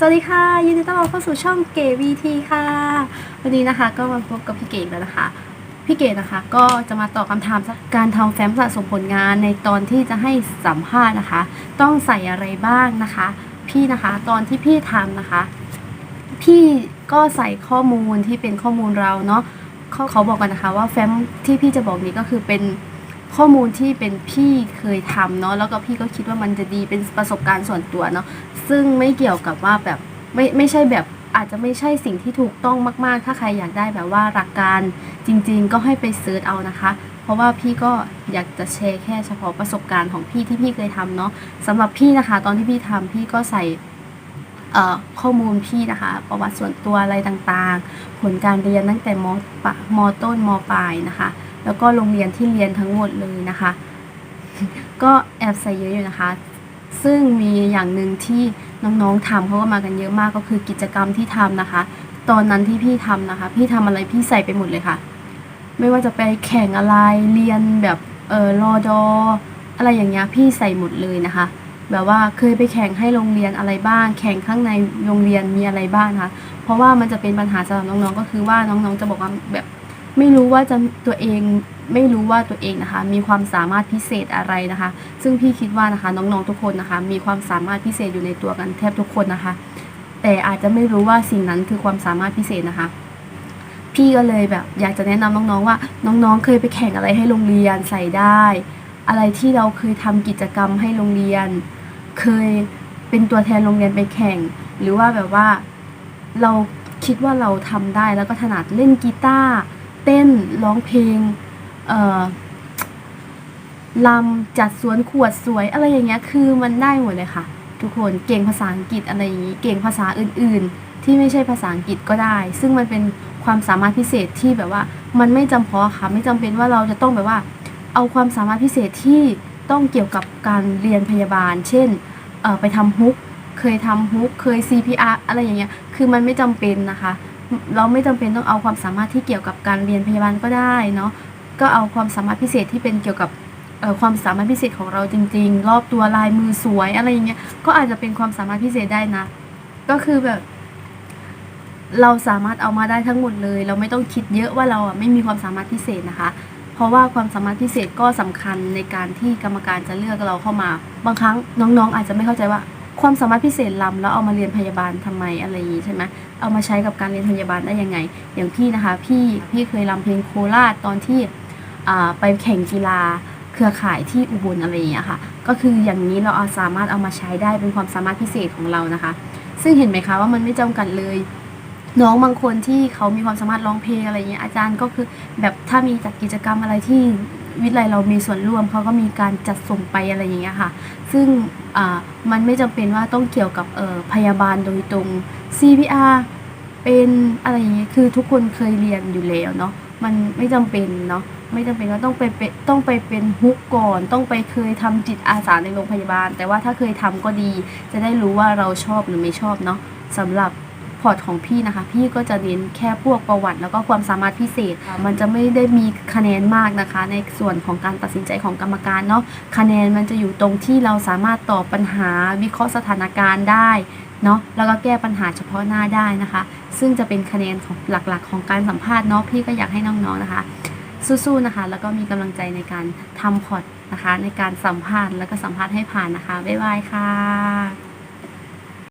สวัสดีค่ะ ยินดีต้อนรับเข้าสู่ช่องเก๋วีทีค่ะ วันนี้นะคะก็มาพบกับพี่เก๋แล้วนะคะ พี่เก๋นะคะก็จะมาตอบคำถามการทำแฟ้มสะสมผลงานในตอนที่จะให้สัมภาษณ์นะคะ ต้องใส่อะไรบ้างนะคะ พี่นะคะตอนที่พี่ทำนะคะ พี่ก็ใส่ข้อมูลที่เป็นข้อมูลเราเนาะเขาบอกกันนะคะว่าแฟ้มที่พี่จะบอกนี้ก็คือเป็น ข้อมูลที่เป็นพี่เคยทำเนาะแล้วก็พี่ก็คิดว่ามันจะดีเป็นประสบการณ์ส่วนตัวเนาะซึ่งไม่เกี่ยวกับว่าแบบไม่ไม่ใช่แบบอาจจะไม่ใช่สิ่งที่ถูกต้องมากๆ ถ้าใครอยากได้แบบว่าหลักการจริงๆ ก็ให้ไปเซิร์ชเอานะคะ เพราะว่าพี่ก็อยากจะแชร์แค่เฉพาะประสบการณ์ของพี่ที่พี่เคยทำเนาะสำหรับพี่นะคะ ตอนที่พี่ทำพี่ก็ใส่ข้อมูลพี่นะคะ ประวัติส่วนตัวอะไรต่างๆ ผลการเรียนตั้งแต่มปะมต้นมปลายนะคะ แล้วก็โรงเรียนที่เรียนทั้งหมดเลยนะคะ ก็แอบใส่เยอะอยู่นะคะ ซึ่งมีอย่างหนึ่งที่น้องๆทำเขาก็มากันเยอะมากก็คือกิจกรรมที่ทำนะคะ ตอนนั้นที่พี่ทำนะคะ พี่ทำอะไรพี่ใส่ไปหมดเลยค่ะ ไม่ว่าจะไปแข่งอะไรเรียนแบบเออรอดออะไรอย่างเงี้ยพี่ใส่หมดเลยนะคะ แบบว่าเคยไปแข่งให้โรงเรียนอะไรบ้าง แข่งข้างในโรงเรียนมีอะไรบ้างคะเพราะว่ามันจะเป็นปัญหาสำหรับน้องๆก็คือว่าน้องๆจะบอกว่าแบบ ไม่รู้ว่าจะตัวเองไม่รู้ว่าตัวเองนะคะ มีความสามารถพิเศษอะไรนะคะ ซึ่งพี่คิดว่านะคะน้องๆทุกคนนะคะ มีความสามารถพิเศษอยู่ในตัวกันแทบทุกคนนะคะ แต่อาจจะไม่รู้ว่าสิ่งนั้นคือความสามารถพิเศษนะคะ พี่ก็เลยแบบ อยากจะแนะนำน้องๆว่า น้องๆ เคยไปแข่งอะไรให้โรงเรียนใส่ได้ อะไรที่เราเคยทำกิจกรรมให้โรงเรียน เคยเป็นตัวแทนโรงเรียนไปแข่ง หรือว่าแบบว่าเราคิดว่าเราทำได้แล้วก็ถนัดเล่นกีตาร์ เต้นร้องเพลงเอ่อลำจัดสวนขวดสวยอะไรอย่างเงี้ยคือมันได้หมดเลยค่ะ ทุกคนเก่งภาษาอังกฤษอะไรอย่างงี้เก่งภาษาอื่น ๆ ที่ไม่ใช่ภาษาอังกฤษก็ได้ ซึ่งมันเป็นความสามารถพิเศษที่แบบว่ามันไม่จำเพาะค่ะ ไม่จำเป็นว่าเราจะต้องแบบว่า เอาความสามารถพิเศษที่ต้องเกี่ยวกับการเรียนพยาบาล เช่นไปทำฮุกเคยทำฮุกเคย CPR อะไรอย่างเงี้ยคือมันไม่จำเป็นนะคะ เราไม่จำเป็นต้องเอาความสามารถที่เกี่ยวกับการเรียนพยาบาลก็ได้เนาะก็เอาความสามารถพิเศษที่เป็นเกี่ยวกับเอ่อความสามารถพิเศษของเราจริง ๆ รอบตัวลายมือสวยอะไรอย่างเงี้ยก็อาจจะเป็นความสามารถพิเศษได้นะ ก็คือแบบ เราสามารถเอามาได้ทั้งหมดเลย เราไม่ต้องคิดเยอะว่าเราอะไม่มีความสามารถพิเศษนะคะ เพราะว่าความสามารถพิเศษก็สำคัญในการที่กรรมการจะเลือกเราเข้ามา บางครั้งน้องๆ อาจจะไม่เข้าใจว่า ความสามารถพิเศษล้ำแล้วเอามาเรียนพยาบาลทำไมอะไรอย่างนี้ใช่ไหมเอามาใช้กับการเรียนพยาบาลได้ยังไง อย่างพี่นะคะ พี่พี่เคยรำเพลงโคราชตอนที่ไปแข่งกีฬาเครือข่ายที่อุบลอะไรอย่างเงี้ยค่ะ ก็คืออย่างนี้เราเอาสามารถเอามาใช้ได้เป็นความสามารถพิเศษของเรานะคะ ซึ่งเห็นไหมคะว่ามันไม่จำกัดเลยน้องบางคนที่เขามีความสามารถร้องเพลงอะไรเงี้ยอาจารย์ก็คือแบบถ้ามีจัดกิจกรรมอะไรที่ วิทยาลัยเรามีส่วนร่วมเขาก็มีการจัดส่งไปอะไรอย่างเงี้ยค่ะ ซึ่งอ่ามันไม่จำเป็นว่าต้องเกี่ยวกับพยาบาลโดยตรง CPR เป็นอะไรอย่างเงี้ยคือทุกคนเคยเรียนอยู่แล้วเนาะมันไม่จำเป็นเนาะไม่จำเป็นว่าต้องไปเป็นต้องไปเป็นฮุกก่อน ต้องไปเคยทำจิตอาสาในโรงพยาบาล แต่ว่าถ้าเคยทำก็ดี จะได้รู้ว่าเราชอบหรือไม่ชอบเนาะสำหรับ อร์ตของพี่นะคะ พี่ก็จะเน้นแค่พวกประวัติแล้วก็ความสามารถพิเศษค่ะมันจะไม่ได้มีคะแนนมากนะคะ ในส่วนของการตัดสินใจของกรรมการเนาะคะแนนมันจะอยู่ตรงที่เราสามารถตอบปัญหาวิเคราะห์สถานการณ์ได้เนาะแล้วก็แก้ปัญหาเฉพาะหน้าได้นะคะ ซึ่งจะเป็นคะแนนของหลักๆ ของการสัมภาษณ์เนาะพี่ก็อยากให้น้องๆนะคะ สู้ๆนะคะ แล้วก็มีกำลังใจในการทำพอร์ตนะคะ ในการสัมภาษณ์แล้วก็สัมภาษณ์ให้ผ่านนะคะบ๊ายบายค่ะ